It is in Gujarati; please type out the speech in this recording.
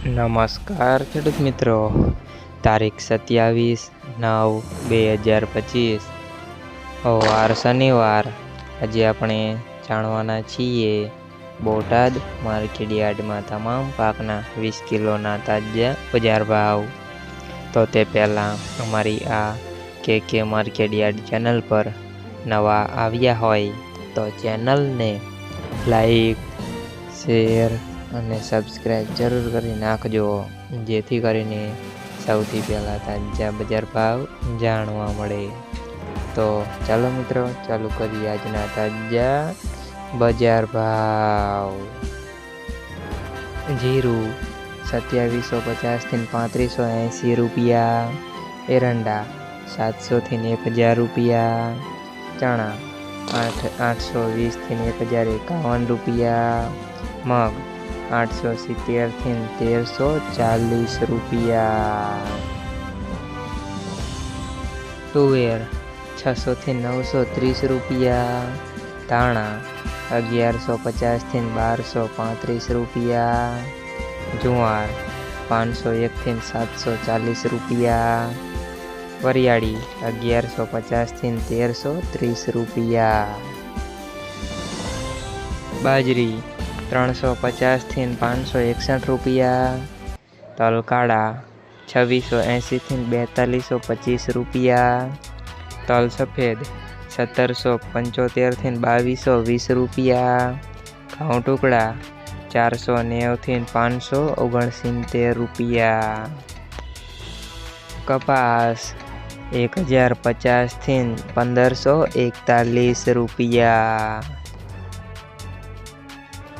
નમસ્કાર ખેડૂત મિત્રો. તારીખ સત્યાવીસ નવ બે હજાર પચીસ. વાર શનિવાર. આજે આપણે જાણવાના છીએ બોટાદ માર્કેટ યાર્ડમાં તમામ પાકના વીસ કિલોના તાજા બજાર ભાવ. તો તે પહેલાં અમારી આ કે કે માર્કેટ યાર્ડ ચેનલ પર નવા આવ્યા હોય તો ચેનલને લાઈક, શેર અને સબસ્ક્રાઈબ જરૂર કરી નાખજો, જેથી કરીને સૌથી પહેલાં તાજા બજાર ભાવ જાણવા મળે. તો ચાલો મિત્રો, ચાલુ કરીએ આજના તાજા બજાર ભાવ. જીરું સત્યાવીસો પચાસથી પાંત્રીસો એંસી રૂપિયા. એરંડા સાતસોથી એક હજાર રૂપિયા. ચણા આઠ, આઠસો વીસથી એક હજાર એકાવન રૂપિયા. મગ આઠસો સિત્તેરથી તેરસો ચાલીસ રૂપિયા. તુવેર છસોથી નવસો ત્રીસ રૂપિયા. ધાણા અગિયારસો પચાસથી બારસો પાંત્રીસ રૂપિયા. જુવાર પાંચસો એકથી સાતસો ચાલીસ રૂપિયા. વરિયાળી અગિયારસો પચાસથી તેરસો ત્રીસ રૂપિયા. બાજરી ત્રણસો પચાસથી પાંચસો એકસઠ રૂપિયા. તલકાળા છવ્વીસો એંશીથી બેતાલીસો પચીસ રૂપિયા. તલ સફેદ સત્તરસો પંચોતેરથી બાવીસો વીસ રૂપિયા. ઘઉં ટુકડા ચારસો નેવથી પાંચસો ઓગણસિત્તેર રૂપિયા. કપાસ એક હજાર પચાસથી પંદરસો એકતાલીસ રૂપિયા.